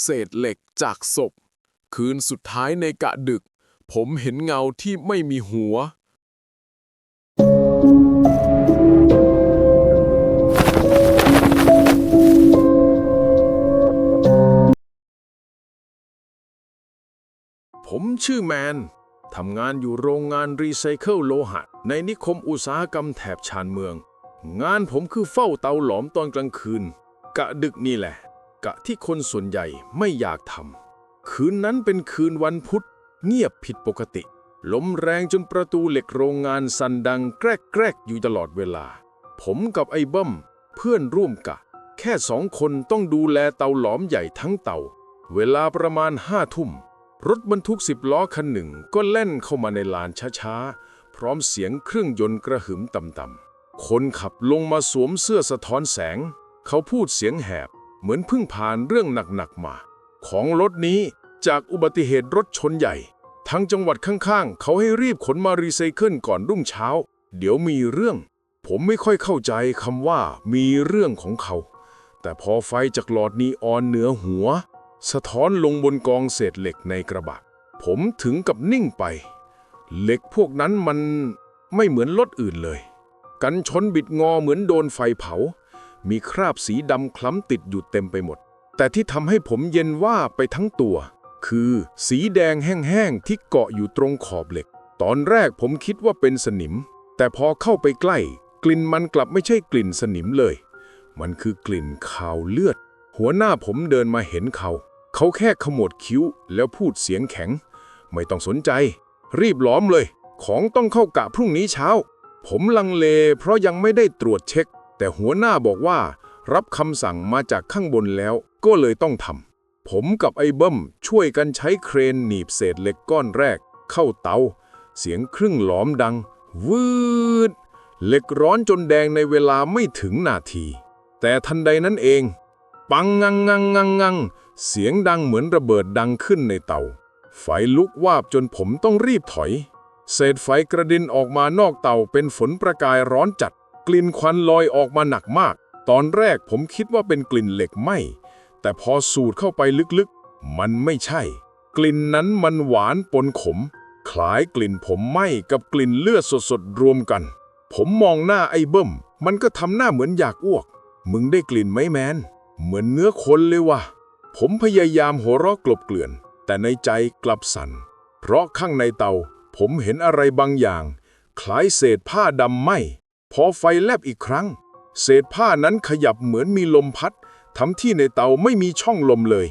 เศษเหล็กจากศพ คืนสุดท้ายในกะดึก ผมเห็นเงาที่ไม่มีหัว ผมชื่อแมน ทำงานอยู่โรงงานรีไซเคิลโลหะ ในนิคมอุตสาหกรรมแถบชานเมือง งานผมคือเฝ้าเตาหลอมตอนกลางคืน กะดึกนี่แหละ กะที่คนส่วนใหญ่ไม่อยากทำคืนนั้นเป็นคืนวันพุธ เงียบผิดปกติ ลมแรงจนประตูเหล็กโรงงานสั่นดังแกรกแกรกๆอยู่ตลอดเวลา ผมกับไอ้เบิ้มเพื่อนร่วมกะ แค่สองคนต้องดูแลเตาหลอมใหญ่ทั้งเตา เวลาประมาณห้าทุ่ม รถบรรทุกสิบล้อคันหนึ่งก็แล่นเข้ามาในลานช้าๆ พร้อมเสียงเครื่องยนต์กระหึ่มต่ำๆคนขับลงมาสวมเสื้อสะท้อนแสง เขาพูดเสียงแหบ เหมือนเพิ่งผ่านเรื่องหนักๆมา ของรถนี้จากอุบัติเหตุรถชนใหญ่ ทั้งจังหวัดข้างๆ เขาให้รีบขนมารีไซเคิลก่อนรุ่งเช้า เดี๋ยวมีเรื่อง ผมไม่ค่อยเข้าใจคำว่ามีเรื่องของเขา แต่พอไฟจากหลอดนีออนเหนือหัว สะท้อนลงบนกองเศษเหล็กในกระบะ ผมถึงกับนิ่งไป เหล็กพวกนั้นมันไม่เหมือนรถอื่นเลย กันชนบิดงอเหมือนโดนไฟเผา มีคราบสีดำคล้ำติดอยู่เต็มไปหมด แต่ที่ทำให้ผมเย็นว่าไปทั้งตัว คือสีแดงแห้งๆที่เกาะอยู่ตรงขอบเหล็ก ตอนแรกผมคิดว่าเป็นสนิม แต่พอเข้าไปใกล้ กลิ่นมันกลับไม่ใช่กลิ่นสนิมเลย มันคือกลิ่นคาวเลือด หัวหน้าผมเดินมาเห็นเขา เขาแค่ขมวดคิ้วแล้วพูดเสียงแข็ง ไม่ต้องสนใจ รีบล้อมเลย ของต้องเข้ากะพรุ่งนี้เช้า ผมลังเลเพราะยังไม่ได้ตรวจเช็ค แต่หัวหน้าบอกว่า รับคำสั่งมาจากข้างบนแล้วก็เลยต้องทำผมกับไอ้เบิ้มช่วยกันใช้เครนหนีบเศษเหล็กก้อนแรก เข้าเตา เสียงครึ่งหลอมดัง วืดเหล็กร้อนจนแดงในเวลาไม่ถึงนาที แต่ทันใดนั้นเอง ปังงังงังงังงังเสียงดังเหมือนระเบิดดังขึ้นในเตา ไฟลุกวาบจนผมต้องรีบถอย เศษไฟกระด็นออกมานอกเตาเป็นฝนประกายร้อนจัด กลิ่นควันลอยออกมาหนักมาก ตอนแรกผมคิดว่าเป็นกลิ่นเหล็กไหม้แต่พอสูดเข้าไปลึกๆ มันไม่ใช่ กลิ่นนั้นมันหวานปนขม คล้ายกลิ่นผมไหม้กับกลิ่นเลือดสดๆ รวมกัน ผมมองหน้าไอ้เบิ้ม มันก็ทำหน้าเหมือนอยากอ้วก มึงได้กลิ่นไหมแมน เหมือนเนื้อคนเลยว่ะ ผมพยายามหัวเราะกลบเกลื่อน แต่ในใจกลับสั่น เพราะข้างในเตา ผมเห็นอะไรบางอย่าง คล้ายเศษผ้าดำไหม พอไฟแลบอีกครั้ง เศษผ้านั้นขยับเหมือนมีลมพัดทำที่ในเตาไม่มีช่องลมเลย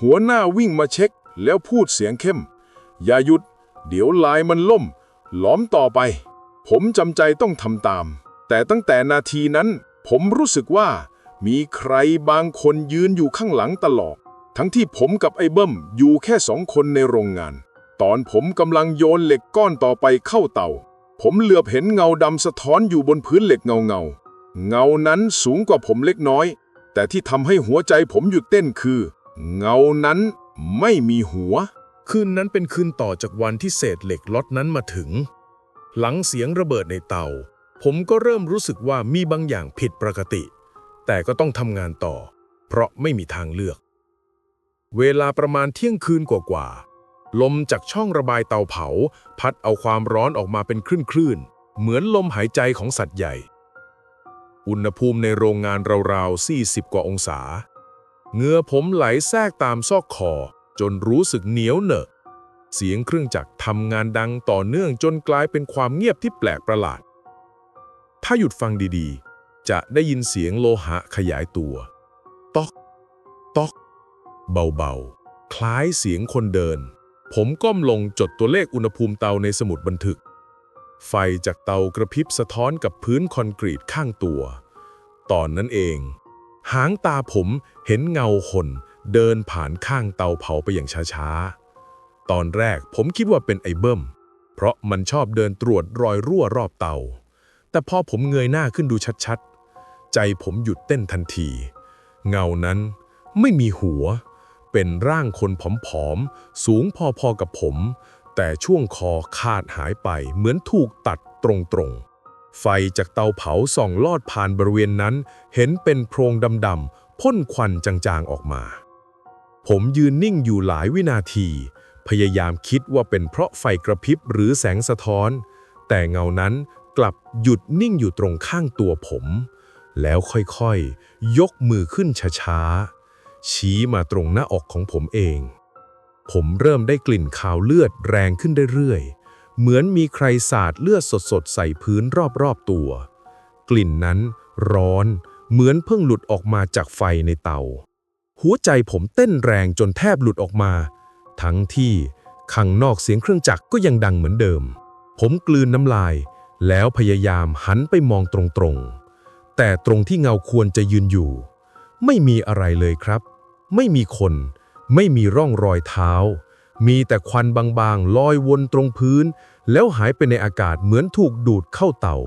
หัวหน้าวิ่งมาเช็คแล้วพูดเสียงเข้ม อย่าหยุด เดี๋ยวลายมันล่มล้อมต่อไป ผมจำใจต้องทำตาม แต่ตั้งแต่นาทีนั้น ผมรู้สึกว่า มีใครบางคนยืนอยู่ข้างหลังตลอด ทั้งที่ผมกับไอ้เบิ้มอยู่แค่สองคนในโรงงาน ตอนผมกำลังโยนเหล็กก้อนต่อไปเข้าเตา ผมเหลือบเห็นเงาดำสะท้อนอยู่บนพื้นเหล็กเงาเงา เงานั้นสูงกว่าผมเล็กน้อย แต่ที่ทำให้หัวใจผมหยุดเต้นคือ เงานั้นไม่มีหัว คืนนั้นเป็นคืนต่อจากวันที่เศษเหล็กล็อตนั้นมาถึง หลังเสียงระเบิดในเตา ผมก็เริ่มรู้สึกว่ามีบางอย่างผิดปกติ แต่ก็ต้องทำงานต่อ เพราะไม่มีทางเลือก เวลาประมาณเที่ยงคืนกว่าๆ ลมจากช่องระบายเตาเผา พัดเอาความร้อนออกมาเป็นคลื่นๆ เหมือนลมหายใจของสัตว์ใหญ่ อุณหภูมิในโรงงานราวๆ 40 กว่าองศาเหงื่อผมไหลแทรกตามซอกคอ จนรู้สึกเหนียวเหนอะเสียงเครื่องจักรทำงานดังต่อเนื่องจนกลายเป็นความเงียบที่แปลกประหลาด ถ้าหยุดฟังดีๆ จะได้ยินเสียงโลหะขยายตัว ตอก ตอก เบาๆ คล้ายเสียงคนเดิน ผมก้มลงจดตัวเลขอุณหภูมิเตาในสมุดบันทึก ไฟจากเตากระพริบสะท้อนกับพื้นคอนกรีตข้างตัว ตอนนั้นเอง หางตาผมเห็นเงาคนเดินผ่านข้างเตาเผาไปอย่างช้าๆ ตอนแรกผมคิดว่าเป็นไอเบิ้ม เพราะมันชอบเดินตรวจรอยรั่วรอบเตา แต่พอผมเงยหน้าขึ้นดูชัดๆ ใจผมหยุดเต้นทันที เงานั้นไม่มีหัว เป็นร่างคนผอมๆ สูงพอๆกับผม แต่ช่วงคอขาดหายไปเหมือนถูกตัดตรงๆ ไฟจากเตาเผาส่องลอดผ่านบริเวณนั้น เห็นเป็นโพรงดำๆพ่นควันจางๆออกมา ผมยืนนิ่งอยู่หลายวินาที พยายามคิดว่าเป็นเพราะไฟกระพริบหรือแสงสะท้อน แต่เงานั้นกลับหยุดนิ่งอยู่ตรงข้างตัวผม แล้วค่อยๆยกมือขึ้นช้าๆ ชี้มาตรงหน้าอกของผมเอง ผมเริ่มได้กลิ่นคาวเลือดแรงขึ้นเรื่อยๆ เหมือนมีใครสาดเลือดสดๆ ใส่พื้นรอบๆตัว กลิ่นนั้นร้อน เหมือนเพิ่งหลุดออกมาจากไฟในเตา หัวใจผมเต้นแรงจนแทบหลุดออกมา ทั้งที่ข้างนอกเสียงเครื่องจักรก็ยังดังเหมือนเดิม ผมกลืนน้ำลาย แล้วพยายามหันไปมองตรงๆ แต่ตรงที่เงาควรจะยืนอยู่ ไม่มีอะไรเลยครับ ไม่มีคน ไม่มีร่องรอยเท้า มีแต่ควันบางๆ ลอยวนตรงพื้น แล้วหายไปในอากาศเหมือนถูกดูดเข้าเตา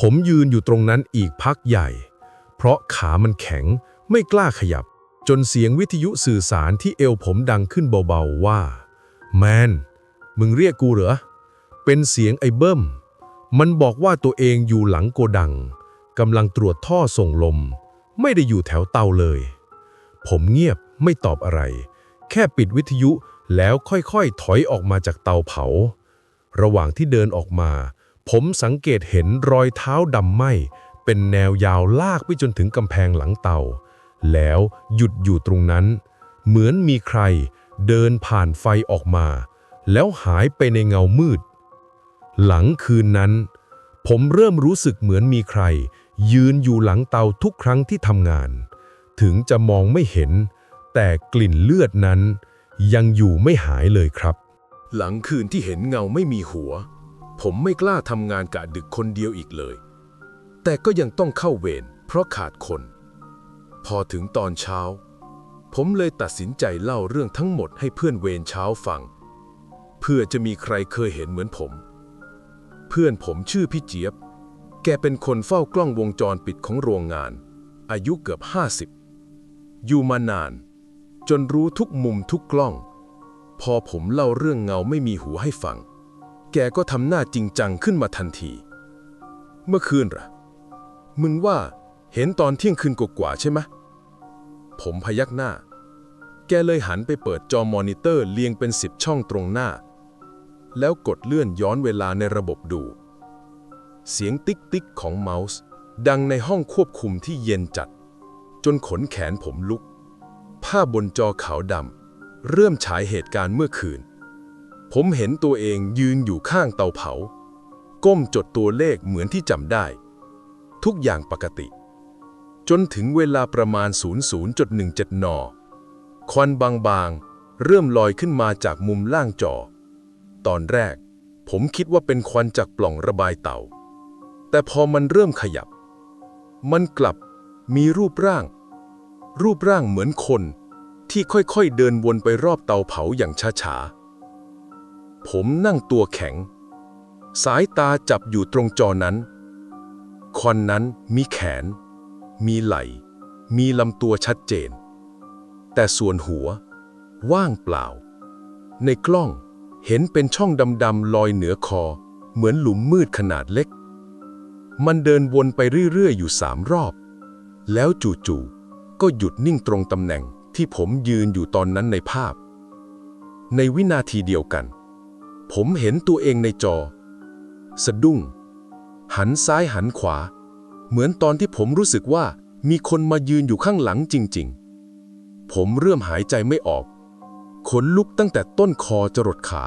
ผมยืนอยู่ตรงนั้นอีกพักใหญ่ เพราะขามันแข็งไม่กล้าขยับ จนเสียงวิทยุสื่อสารที่เอวผมดังขึ้นเบาๆว่า แมน มึงเรียกกูเหรอ เป็นเสียงไอ้เบิ้ม มันบอกว่าตัวเองอยู่หลังโกดังกำลังตรวจท่อส่งลม ไม่ได้อยู่แถวเตาเลย ผมเงียบไม่ตอบอะไร แค่ปิดวิทยุแล้วค่อยๆ ถอยออกมาจากเตาเผา ระหว่างที่เดินออกมา ผมสังเกตเห็นรอยเท้าดำไหมเป็นแนวยาวลากไปจนถึงกำแพงหลังเตา แล้วหยุดอยู่ตรงนั้น เหมือนมีใครเดินผ่านไฟออกมา แล้วหายไปในเงามืด หลังคืนนั้น ผมเริ่มรู้สึกเหมือนมีใคร ยืนอยู่หลังเตาทุกครั้งที่ทำงาน ถึงจะมองไม่เห็น แต่กลิ่นเลือดนั้น ยังอยู่ไม่หายเลยครับ หลังคืนที่เห็นเงาไม่มีหัว ผมไม่กล้าทำงานกะดึกคนเดียวอีกเลย แต่ก็ยังต้องเข้าเวรเพราะขาดคน พอถึงตอนเช้า ผมเลยตัดสินใจเล่าเรื่องทั้งหมดให้เพื่อนเวรเช้าฟัง เพื่อจะมีใครเคยเห็นเหมือนผม เพื่อนผมชื่อพี่เจี๊ยบ แกเป็นคนเฝ้ากล้องวงจรปิดของโรงงาน อายุเกือบ 50 อยู่มานาน จนรู้ทุกมุมทุกกล้อง พอผมเล่าเรื่องเงาไม่มีหูให้ฟัง แกก็ทำหน้าจริงจังขึ้นมาทันที เมื่อคืนเหรอมึงว่าเห็นตอนเที่ยงคืนกว่าใช่ไหมผมพยักหน้า แกเลยหันไปเปิดจอมอนิเตอร์เรียงเป็นสิบช่องตรงหน้า แล้วกดเลื่อนย้อนเวลาในระบบดู เสียงติ๊กติ๊กของเมาส์ ดังในห้องควบคุมที่เย็นจัด จนขนแขนผมลุก ภาพบนจอขาวดำเริ่มฉายเหตุการณ์เมื่อคืน ผมเห็นตัวเองยืนอยู่ข้างเตาเผา ก้มจดตัวเลขเหมือนที่จำได้ ทุกอย่างปกติ จนถึงเวลาประมาณ 00.17 น ควันบางๆ เริ่มลอยขึ้นมาจากมุมล่างจอ ตอนแรก ผมคิดว่าเป็นควันจากปล่องระบายเตา แต่พอมันเริ่มขยับ มันกลับ มีรูปร่าง รูปร่างเหมือนคน ที่ค่อยๆเดินวนไปรอบเตาเผาอย่างช้าๆ ผมนั่งตัวแข็ง สายตาจับอยู่ตรงจอนั้นควันนั้นมีแขน มีไหล่ มีลำตัวชัดเจน แต่ส่วนหัว ว่างเปล่า ในกล้องเห็นเป็นช่องดำๆลอยเหนือคอ เหมือนหลุมมืดขนาดเล็ก มันเดินวนไปเรื่อยๆ อยู่สามรอบ แล้วจู่ๆก็หยุดนิ่งตรงตำแหน่งที่ผมยืนอยู่ตอนนั้นในภาพ ในวินาทีเดียวกัน ผมเห็นตัวเองในจอ สะดุ้ง หันซ้ายหันขวา เหมือนตอนที่ผมรู้สึกว่ามีคนมายืนอยู่ข้างหลังจริง ๆ ผมเริ่มหายใจไม่ออก ขนลุกตั้งแต่ต้นคอจรดขา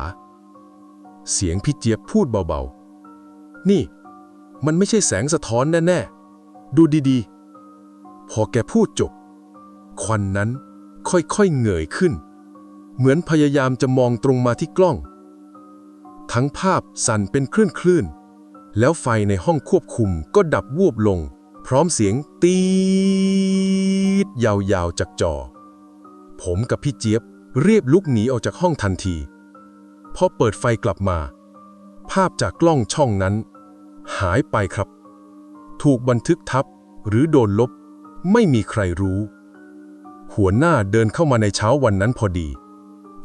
เสียงพี่เจี๊ยบพูดเบาๆ นี่ มันไม่ใช่แสงสะท้อนแน่ ๆ ดูดีๆ พอแกพูดจบ ควันนั้นค่อยๆเงยขึ้น เหมือนพยายามจะมองตรงมาที่กล้อง ทั้งภาพสั่นเป็นคลื่นๆแล้วไฟในห้องควบคุมก็ดับวูบลง พร้อมเสียงตีดยาวๆจากจอ ผมกับพี่เจี๊ยบเรียบลุกหนีออกจากห้องทันทีพอเปิดไฟกลับมา ภาพจากกล้องช่องนั้น หายไปครับ ถูกบันทึกทับหรือโดนลบ ไม่มีใครรู้ หัวหน้าเดินเข้ามาในเช้าวันนั้นพอดี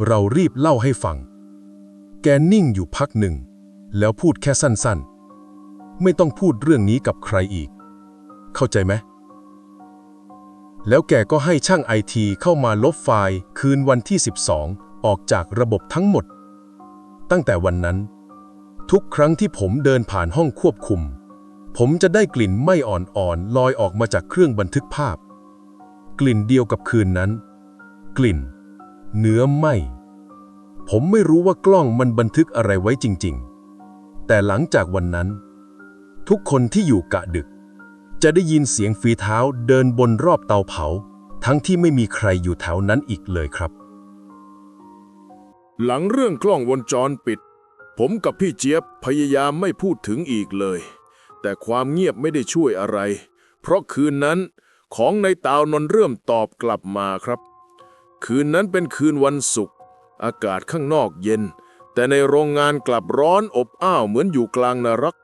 เรารีบเล่าให้ฟัง แกนิ่งอยู่พักหนึ่ง แล้วพูดแค่สั้นๆ ไม่ต้องพูดเรื่องนี้กับใครอีก เข้าใจไหมแล้วแกก็ให้ช่างไอทีเข้ามาลบไฟล์ คืนวันที่ 12 ออกจากระบบทั้งหมด ตั้งแต่วันนั้น ทุกครั้งที่ผมเดินผ่านห้องควบคุม ผมจะได้กลิ่นไม้อ่อนๆลอยออกมาจากเครื่องบันทึกภาพ กลิ่นเดียวกับคืนนั้น กลิ่น เนื้อไหมผมไม่รู้ว่ากล้องมันบันทึกอะไรไว้จริง ๆ แต่หลังจากวันนั้น ทุกคนที่อยู่กะดึก จะได้ยินเสียงฝีเท้าเดินบนรอบเตาเผา ทั้งที่ไม่มีใครอยู่แถวนั้นอีกเลยครับ หลังเรื่องกล้องวงจรปิด ผมกับพี่เจี๊ยบพยายามไม่พูดถึงอีกเลย แต่ความเงียบไม่ได้ช่วยอะไร เพราะคืนนั้นของในตาวนนเริ่มตอบกลับมาครับ คืนนั้นเป็นคืนวันศุกร์อากาศข้างนอกเย็น แต่ในโรงงานกลับร้อนอบอ้าวเหมือนอยู่กลางนรก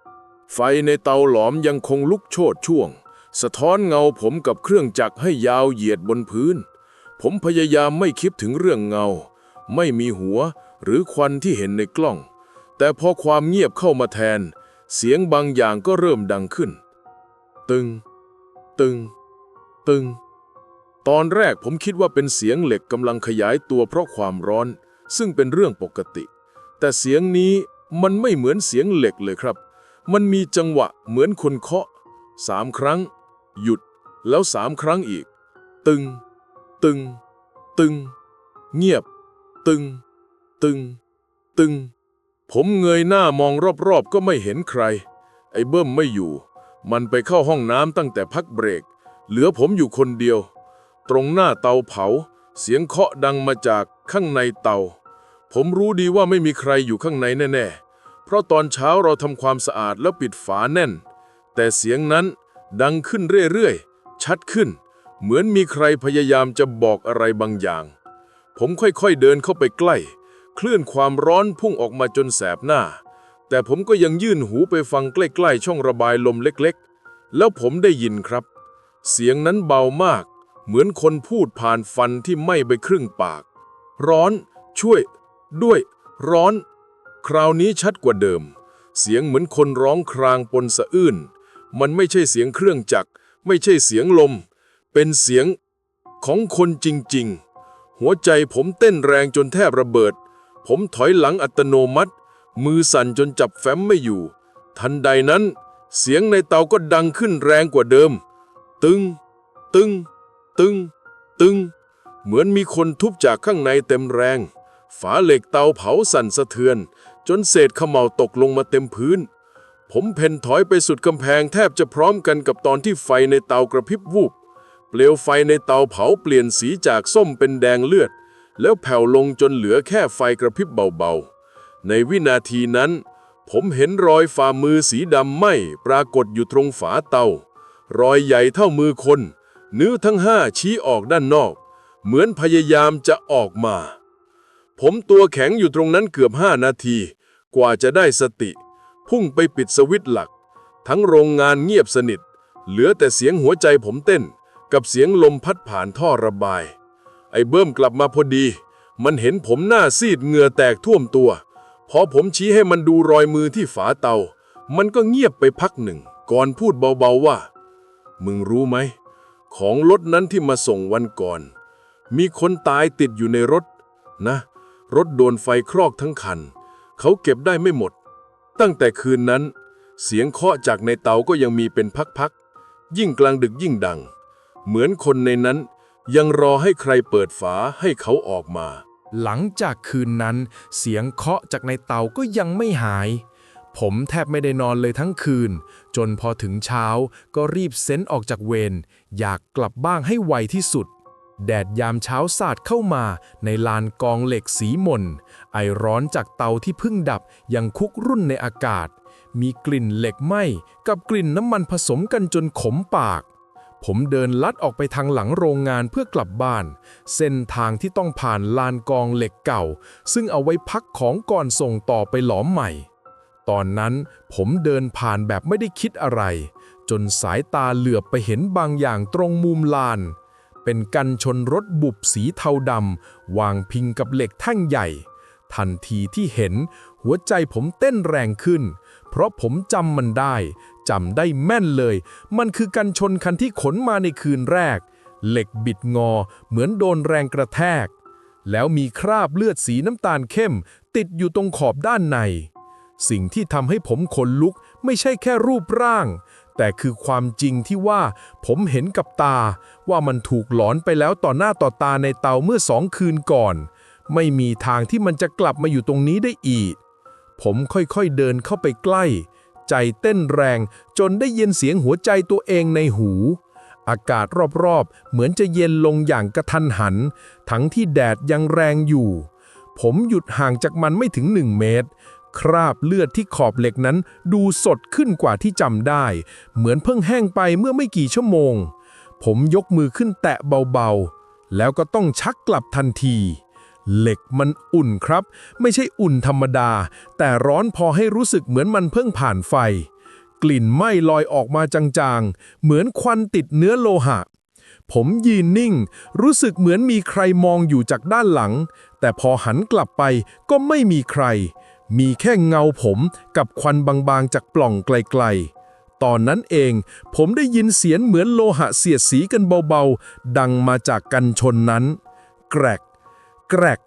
ไฟในเตาหลอมยังคงลุกโชดช่วง สะท้อนเงาผมกับเครื่องจักรให้ยาวเหยียดบนพื้น ผมพยายามไม่คิดถึงเรื่องเงา ไม่มีหัวหรือควันที่เห็นในกล้อง แต่พอความเงียบเข้ามาแทน เสียงบางอย่างก็เริ่มดังขึ้น ตึง ตึง ตึง ตอนแรกผมคิดว่าเป็นเสียงเหล็กกำลังขยายตัวเพราะความร้อน ซึ่งเป็นเรื่องปกติ แต่เสียงนี้มันไม่เหมือนเสียงเหล็กเลยครับ มันมีจังหวะเหมือนคนเคาะสามครั้ง หยุด แล้วสามครั้งอีก ตึง ตึง ตึง เงียบ ตึง ตึง ตึง ผมเงยหน้ามองรอบๆ ก็ไม่เห็นใคร ไอ้เบิ้มไม่อยู่ มันไปเข้าห้องน้ำตั้งแต่พักเบรก เหลือผมอยู่คนเดียว ตรงหน้าเตาเผา เสียงเคาะดังมาจากข้างในเตา ผมรู้ดีว่าไม่มีใครอยู่ข้างในแน่ๆ เพราะตอนเช้าเราทำความสะอาดแล้วปิดฝาแน่น แต่เสียงนั้นดังขึ้นเรื่อยๆ ชัดขึ้น เหมือนมีใครพยายามจะบอกอะไรบางอย่าง ผมค่อยๆเดินเข้าไปใกล้ คลื่นความร้อนพุ่งออกมาจนแสบหน้า แต่ผมก็ยังยื่นหูไปฟังใกล้ๆช่องระบายลมเล็กๆ แล้วผมได้ยินครับ เสียงนั้นเบามาก เหมือนคนพูดผ่านฟันที่ไม้ไปครึ่งปาก ร้อน ช่วย ด้วย ร้อน คราวนี้ชัดกว่าเดิม เสียงเหมือนคนร้องครางปนสะอื้นมันไม่ใช่เสียงเครื่องจักร ไม่ใช่เสียงลม เป็นเสียงของคนจริงๆ หัวใจผมเต้นแรงจนแทบระเบิด ผมถอยหลังอัตโนมัติ มือสั่นจนจับแฟ้มไม่อยู่ ทันใดนั้น เสียงในเตาก็ดังขึ้นแรงกว่าเดิม ตึง ตึง ตึง ตึง เหมือนมีคนทุบจากข้างในเต็มแรง ฝาเหล็กเตาเผาสั่นสะเทือน จนเศษขม่าตกลงมาเต็มพื้น ผมเพ่นถอยไปสุดกำแพงแทบจะพร้อมกันกับตอนที่ไฟในเตากระพริบวูบเปลวไฟในเตาเผาเปลี่ยนสีจากส้มเป็นแดงเลือด แล้วแผ่วลงจนเหลือแค่ไฟกระพริบเบาๆ ในวินาทีนั้น ผมเห็นรอยฝ่ามือสีดำไหมปรากฏอยู่ตรงฝาเตา รอยใหญ่เท่ามือคน นิ้วทั้งห้าชี้ออกด้านนอก เหมือนพยายามจะออกมา ผมตัวแข็งอยู่ตรงนั้นเกือบห้านาที กว่าจะได้สติ พุ่งไปปิดสวิตช์หลัก ทั้งโรงงานเงียบสนิท เหลือแต่เสียงหัวใจผมเต้น กับเสียงลมพัดผ่านท่อระบาย ไอ้เบิ้มกลับมาพอดี มันเห็นผมหน้าซีดเหงื่อแตกท่วมตัว พอผมชี้ให้มันดูรอยมือที่ฝาเตา มันก็เงียบไปพักหนึ่ง ก่อนพูดเบาๆว่า มึงรู้ไหม ของรถนั้นที่มาส่งวันก่อน มีคนตายติดอยู่ในรถ นะ รถโดนไฟครอกทั้งคัน เขาเก็บได้ไม่หมด ตั้งแต่คืนนั้น เสียงเคาะจากในเตาก็ยังมีเป็นพักๆยิ่งกลางดึกยิ่งดัง เหมือนคนในนั้น ยังรอให้ใครเปิดฝาให้เขาออกมา หลังจากคืนนั้น เสียงเคาะจากในเตาก็ยังไม่หาย ผมแทบไม่ได้นอนเลยทั้งคืน จนพอถึงเช้าก็รีบเซ็นออกจากเวรอยากกลับบ้านให้ไวที่สุด แดดยามเช้าสาดเข้ามาในลานกองเหล็กสีมนไอร้อนจากเตาที่เพิ่งดับยังคุกรุ่นในอากาศ มีกลิ่นเหล็กไหม้กับกลิ่นน้ำมันผสมกันจนขมปาก ผมเดินลัดออกไปทางหลังโรงงานเพื่อกลับบ้าน เส้นทางที่ต้องผ่านลานกองเหล็กเก่า ซึ่งเอาไว้พักของก่อนส่งต่อไปหลอมใหม่ ตอนนั้นผมเดินผ่านแบบไม่ได้คิดอะไร จนสายตาเหลือบไปเห็นบางอย่างตรงมุมลาน เป็นกันชนรถบุบสีเทาดำวางพิงกับเหล็กแท่งใหญ่ ทันทีที่เห็นหัวใจผมเต้นแรงขึ้น เพราะผมจำมันได้ จำได้แม่นเลย มันคือกันชนคันที่ขนมาในคืนแรก เหล็กบิดงอ เหมือนโดนแรงกระแทก แล้วมีคราบเลือดสีน้ำตาลเข้ม ติดอยู่ตรงขอบด้านใน สิ่งที่ทำให้ผมขนลุกไม่ใช่แค่รูปร่าง แต่คือความจริงที่ว่า ผมเห็นกับตา ว่ามันถูกหลอนไปแล้วต่อหน้าต่อตาในเตาเมื่อสองคืนก่อน ไม่มีทางที่มันจะกลับมาอยู่ตรงนี้ได้อีกผมค่อยๆเดินเข้าไปใกล้ ใจเต้นแรง จนได้ยินเสียงหัวใจตัวเองในหู อากาศรอบๆ เหมือนจะเย็นลงอย่างกระทันหัน ทั้งที่แดดยังแรงอยู่ ผมหยุดห่างจากมันไม่ถึงหนึ่งเมตร คราบเลือดที่ขอบเหล็กนั้นดูสดขึ้นกว่าที่จำได้ เหมือนเพิ่งแห้งไปเมื่อไม่กี่ชั่วโมง ผมยกมือขึ้นแตะเบาๆ แล้วก็ต้องชักกลับทันที เหล็กมันอุ่นครับ ไม่ใช่อุ่นธรรมดา แต่ร้อนพอให้รู้สึกเหมือนมันเพิ่งผ่านไฟ กลิ่นไหม้ลอยออกมาจางๆ เหมือนควันติดเนื้อโลหะ ผมยืนนิ่ง รู้สึกเหมือนมีใครมองอยู่จากด้านหลัง แต่พอหันกลับไปก็ไม่มีใคร มีแค่เงาผมกับควันบางๆจากปล่องไกลๆตอนนั้นเองผมได้ยินเสียงเหมือนโลหะเสียดสีกันเบาๆ ดังมาจากกันชนนั้น แกรก กรก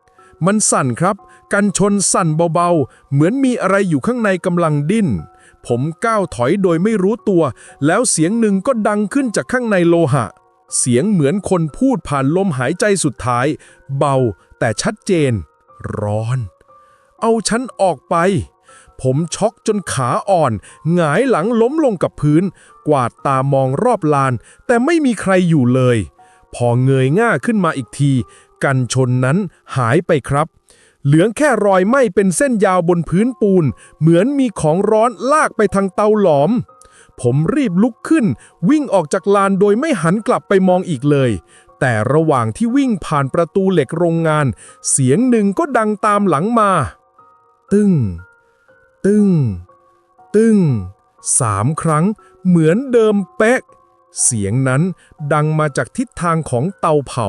มันสั่นครับ กันชนสั่นเบาๆ เหมือนมีอะไรอยู่ข้างในกำลังดิ้น ผมก้าวถอยโดยไม่รู้ตัว แล้วเสียงหนึ่งก็ดังขึ้นจากข้างในโลหะ เสียงเหมือนคนพูดผ่านลมหายใจสุดท้าย เบาแต่ชัดเจน ร้อน เอาฉันออกไปผมช็อกจนขาอ่อน หงายหลังล้มลงกับพื้น กวาดตามองรอบลาน แต่ไม่มีใครอยู่เลย พอเงยหน้าขึ้นมาอีกที กันชนนั้นหายไปครับ เหลืองแค่รอยไหม้เป็นเส้นยาวบนพื้นปูน เหมือนมีของร้อนลากไปทางเตาหลอม ผมรีบลุกขึ้น วิ่งออกจากลานโดยไม่หันกลับไปมองอีกเลย แต่ระหว่างที่วิ่งผ่านประตูเหล็กโรงงาน เสียงหนึ่งก็ดังตามหลังมา ตึ้ง ตึ้ง ตึ้งสามครั้งเหมือนเดิมเป๊ะ เสียงนั้นดังมาจากทิศทางของเตาเผา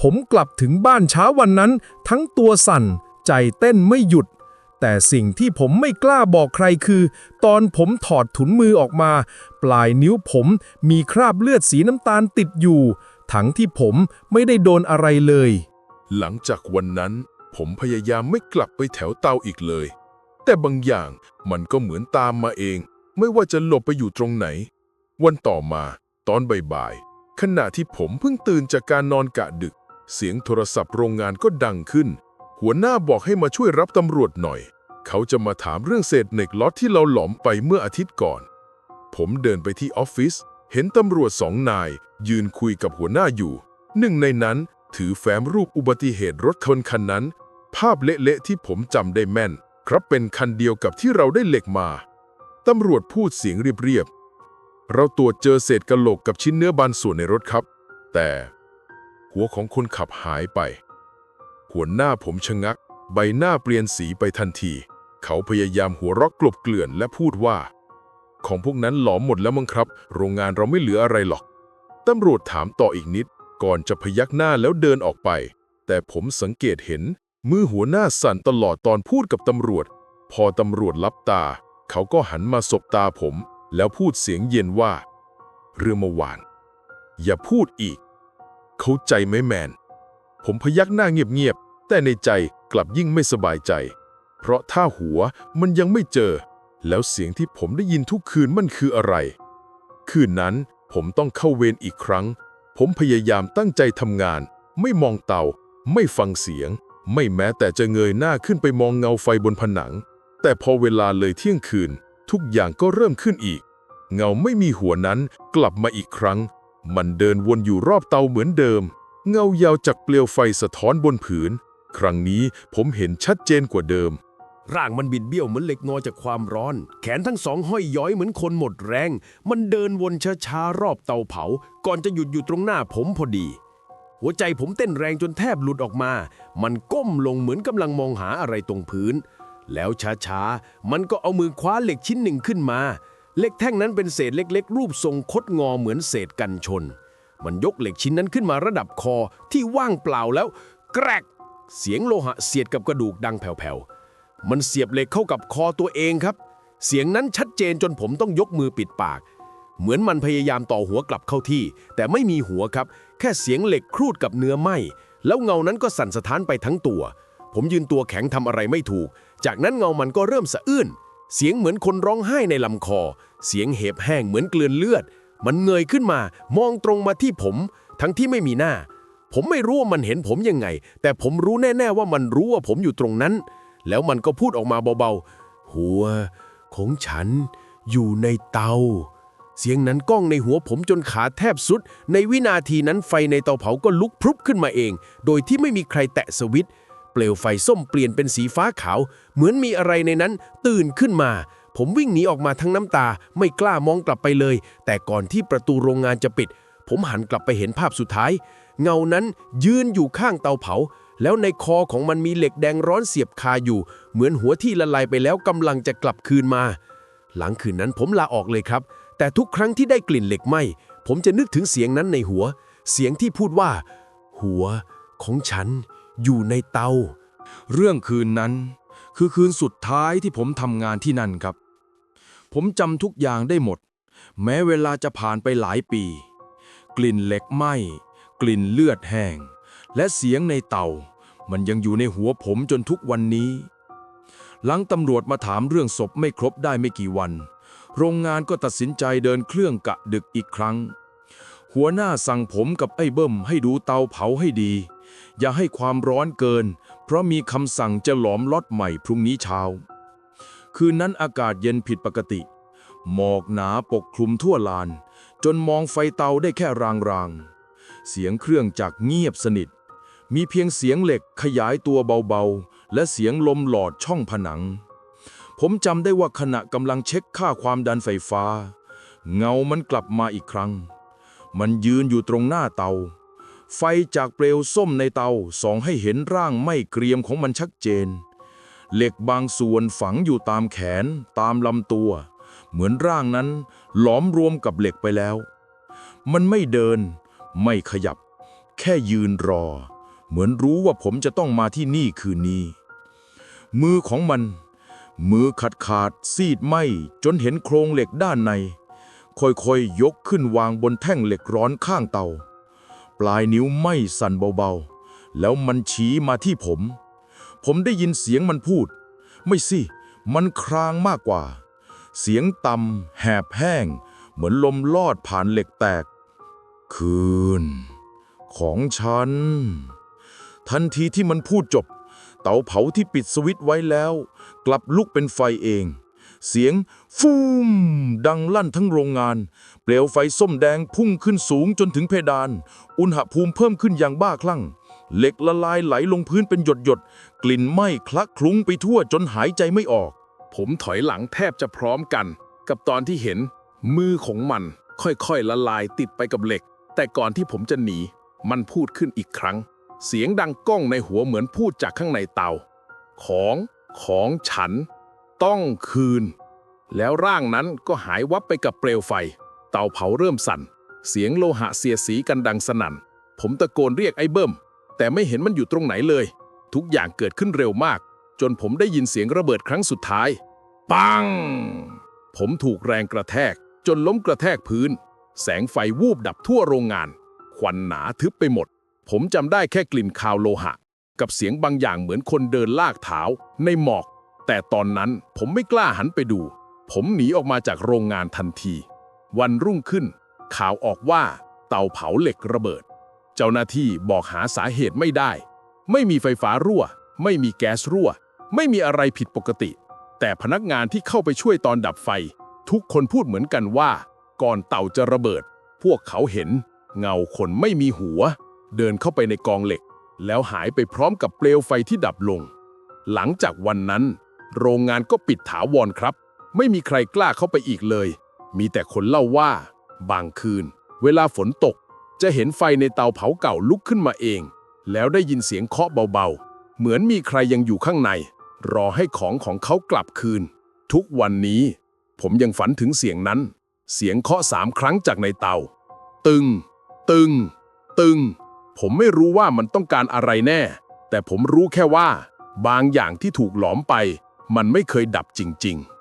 ผมกลับถึงบ้านเช้าวันนั้น ทั้งตัวสั่น ใจเต้นไม่หยุด แต่สิ่งที่ผมไม่กล้าบอกใครคือ ตอนผมถอดถุนมือออกมา ปลายนิ้วผมมีคราบเลือดสีน้ำตาลติดอยู่ ทั้งที่ผมไม่ได้โดนอะไรเลย หลังจากวันนั้น ผมพยายามไม่กลับไปแถวเตาอีกเลย แต่บางอย่างมันก็เหมือนตามมาเอง ไม่ว่าจะหลบไปอยู่ตรงไหน วันต่อมา ตอนบ่ายๆขณะที่ผมเพิ่งตื่นจากการนอนกะดึก เสียงโทรศัพท์โรงงานก็ดังขึ้น หัวหน้าบอกให้มาช่วยรับตำรวจหน่อย เขาจะมาถามเรื่องเศษเหล็กล็อตที่เราหลอมไปเมื่ออาทิตย์ก่อน ผมเดินไปที่ออฟฟิศเห็นตำรวจสองนาย ยืนคุยกับหัวหน้าอยู่ หนึ่งในนั้นถือแฟ้มรูปอุบัติเหตุรถคนคันนั้น ภาพเละๆที่ผมจำได้แม่น ครับเป็นคันเดียวกับที่เราได้เหล็กมาตำรวจพูดเสียงเรียบๆเราตรวจเจอเศษกะโหลกกับชิ้นเนื้อบางส่วนในรถครับ แต่ หัวของคนขับหายไป หัวหน้าผมชะงัก ใบหน้าเปลี่ยนสีไปทันที เขาพยายามหัวเรักกลบเกลื่อนและพูดว่า ของพวกนั้นหลอมหมดแล้วมั้งครับ โรงงานเราไม่เหลืออะไรหรอก ตำรวจถามต่ออีกนิด ก่อนจะพยักหน้าแล้วเดินออกไป แต่ผมสังเกตเห็น มือหัวหน้าสั่นตลอดตอนพูดกับตำรวจ พอตำรวจลับตา เขาก็หันมาสบตาผม แล้วพูดเสียงเย็นว่า เรื่องเมื่อวาน อย่าพูดอีก เข้าใจไหมแมน ผมพยักหน้าเงียบๆ แต่ในใจกลับยิ่งไม่สบายใจ เพราะถ้าหัวมันยังไม่เจอ แล้วเสียงที่ผมได้ยินทุกคืนมันคืออะไร คืนนั้นผมต้องเข้าเวรอีกครั้ง ผมพยายามตั้งใจทำงาน ไม่มองเตา ไม่ฟังเสียง ไม่แม้แต่จะเงยหน้าขึ้นไปมองเงาไฟบนผนัง แต่พอเวลาเลยเที่ยงคืน ทุกอย่างก็เริ่มขึ้นอีก เงาไม่มีหัวนั้นกลับมาอีกครั้ง มันเดินวนอยู่รอบเตาเหมือนเดิม เงายาวจากเปลวไฟสะท้อนบนผืน ครั้งนี้ผมเห็นชัดเจนกว่าเดิม ร่างมันบิดเบี้ยวเหมือนเหล็กงอจากความร้อน แขนทั้งสองห้อยย้อยเหมือนคนหมดแรง มันเดินวนช้าๆรอบเตาเผา ก่อนจะหยุดอยู่ตรงหน้าผมพอดี หัวใจผมเต้นแรงจนแทบหลุดออกมา มันก้มลงเหมือนกำลังมองหาอะไรตรงพื้น แล้วช้าๆมันก็เอามือคว้าเหล็กชิ้นหนึ่งขึ้นมา เหล็กแท่งนั้นเป็นเศษเล็กๆ รูปทรงคดงอเหมือนเศษกันชน มันยกเหล็กชิ้นนั้นขึ้นมาระดับคอที่ว่างเปล่าแล้ว แกรก เสียงโลหะเสียดกับกระดูกดังแผ่วๆ มันเสียบเหล็กเข้ากับคอตัวเองครับ เสียงนั้นชัดเจนจนผมต้องยกมือปิดปาก เหมือนมันพยายามต่อหัวกลับเข้าที่ แต่ไม่มีหัวครับ แค่เสียงเหล็กครูดกับเนื้อไหมแล้วเงานั้นก็สั่นสะท้านไปทั้งตัว ผมยืนตัวแข็งทำอะไรไม่ถูก จากนั้นเงามันก็เริ่มสะอื้น เสียงเหมือนคนร้องไห้ในลำคอ เสียงเห็บแห้งเหมือนเกลือนเลือด มันเงยขึ้นมามองตรงมาที่ผม ทั้งที่ไม่มีหน้า ผมไม่รู้ว่ามันเห็นผมยังไง แต่ผมรู้แน่ ๆ ว่ามันรู้ว่าผมอยู่ตรงนั้น แล้วมันก็พูดออกมาเบาๆ หัวของฉันอยู่ในเตา เสียงนั้นก้องในหัวผมจนขาแทบสุด ในวินาทีนั้นไฟในเตาเผาก็ลุกพรุบขึ้นมาเอง โดยที่ไม่มีใครแตะสวิตช์ ลวไฟส้มเปลี่ยนเป็นสีฟ้าขาว เหมือนมีอะไรในนั้น ตื่นขึ้นมา ผมวิ่งหนีออกมาทั้งน้ำตา ไม่กล้ามองกลับไปเลย แต่ก่อนที่ประตูโรงงานจะปิด ผมหันกลับไปเห็นภาพสุดท้าย เงานั้นยืนอยู่ข้างเตาเผา แล้วในคอของมันมีเหล็กแดงร้อนเสียบคาอยู่ เหมือนหัวที่ละลายไปแล้วกำลังจะกลับคืนมา หลังคืนนั้นผมลาออกเลยครับ แต่ทุกครั้งที่ได้กลิ่นเหล็กไหมผมจะนึกถึงเสียงนั้นในหัว เสียงที่พูดว่า หัวของฉัน อยู่ในเตา เรื่องคืนนั้น คือคืนสุดท้ายที่ผมทำงานที่นั่นครับ ผมจำทุกอย่างได้หมด แม้เวลาจะผ่านไปหลายปี กลิ่นเหล็กไหม้กลิ่นเลือดแห้ง และเสียงในเตา มันยังอยู่ในหัวผมจนทุกวันนี้ หลังตำรวจมาถามเรื่องศพไม่ครบได้ไม่กี่วัน โรงงานก็ตัดสินใจเดินเครื่องกะดึกอีกครั้ง หัวหน้าสั่งผมกับไอ้เบิ้มให้ดูเตาเผาให้ดี อย่าให้ความร้อนเกิน เพราะมีคำสั่งจะหลอมล็อตใหม่พรุ่งนี้เช้า คืนนั้นอากาศเย็นผิดปกติ หมอกหนาปกคลุมทั่วลาน จนมองไฟเตาได้แค่รางๆ เสียงเครื่องจักรเงียบสนิท มีเพียงเสียงเหล็กขยายตัวเบาๆ และเสียงลมหลอดช่องผนัง ผมจำได้ว่าขณะกำลังเช็คค่าความดันไฟฟ้า เงามันกลับมาอีกครั้ง มันยืนอยู่ตรงหน้าเตา ไฟจากเปลวส้มในเตาส่องให้เห็นร่างไม่เกรียมของมันชัดเจน เหล็กบางส่วนฝังอยู่ตามแขน ตามลำตัว เหมือนร่างนั้นหลอมรวมกับเหล็กไปแล้ว มันไม่เดิน ไม่ขยับ แค่ยืนรอ เหมือนรู้ว่าผมจะต้องมาที่นี่คืนนี้ มือของมัน มือขาดขาดซีดไหมจนเห็นโครงเหล็กด้านใน ค่อยๆยกขึ้นวางบนแท่งเหล็กร้อนข้างเตา ปลายนิ้วไม่สั่นเบาๆ แล้วมันชี้มาที่ผม ผมได้ยินเสียงมันพูด ไม่สิ มันครางมากกว่า เสียงต่ำแหบแห้ง เหมือนลมลอดผ่านเหล็กแตก คืน ของฉัน ทันทีที่มันพูดจบ เตาเผาที่ปิดสวิตไว้แล้ว กลับลุกเป็นไฟเอง เสียงฟูมดังลั่นทั้งโรงงาน เปลวไฟส้มแดงพุ่งขึ้นสูงจนถึงเพดาน อุณหภูมิเพิ่มขึ้นอย่างบ้าคลั่ง เหล็กละลายไหลลงพื้นเป็นหยดหยดๆกลิ่นไหม้คละคลุ้งไปทั่วจนหายใจไม่ออก ผมถอยหลังแทบจะพร้อมกัน กับตอนที่เห็น มือของมันค่อยๆละลายติดไปกับเหล็ก แต่ก่อนที่ผมจะหนี มันพูดขึ้นอีกครั้ง เสียงดังก้องในหัวเหมือนพูดจากข้างในเตา ของของฉัน ต้องคืน แล้วร่างนั้นก็หายวับไปกับเปลวไฟ เตาเผาเริ่มสั่น เสียงโลหะเสียสีกันดังสนั่น ผมตะโกนเรียกไอ้เบิ้ม แต่ไม่เห็นมันอยู่ตรงไหนเลย ทุกอย่างเกิดขึ้นเร็วมาก จนผมได้ยินเสียงระเบิดครั้งสุดท้าย ปัง ผมถูกแรงกระแทก จนล้มกระแทกพื้น แสงไฟวูบดับทั่วโรงงาน ควันหนาทึบไปหมด ผมจำได้แค่กลิ่นคาวโลหะ กับเสียงบางอย่างเหมือนคนเดินลากเท้าในหมอก แต่ตอนนั้นผมไม่กล้าหันไปดู ผมหนีออกมาจากโรงงานทันที วันรุ่งขึ้น ข่าวออกว่าเตาเผาเหล็กระเบิด เจ้าหน้าที่บอกหาสาเหตุไม่ได้ ไม่มีไฟฟ้ารั่ว ไม่มีแก๊สรั่ว ไม่มีอะไรผิดปกติ แต่พนักงานที่เข้าไปช่วยตอนดับไฟ ทุกคนพูดเหมือนกันว่า ก่อนเต่าจะระเบิด พวกเขาเห็น เงาคนไม่มีหัว เดินเข้าไปในกองเหล็ก แล้วหายไปพร้อมกับเปลวไฟที่ดับลง หลังจากวันนั้น โรงงานก็ปิดถาวรครับ ไม่มีใครกล้าเข้าไปอีกเลย มีแต่คนเล่าว่า บางคืน เวลาฝนตก จะเห็นไฟในเตาเผาเก่าลุกขึ้นมาเอง แล้วได้ยินเสียงเคาะเบาๆ เหมือนมีใครยังอยู่ข้างใน รอให้ของของเขากลับคืน ทุกวันนี้ ผมยังฝันถึงเสียงนั้น เสียงเคาะสามครั้งจากในเตา ตึง ตึง ตึง ผมไม่รู้ว่ามันต้องการอะไรแน่ แต่ผมรู้แค่ว่า บางอย่างที่ถูกหลอมไป มันไม่เคยดับจริง ๆ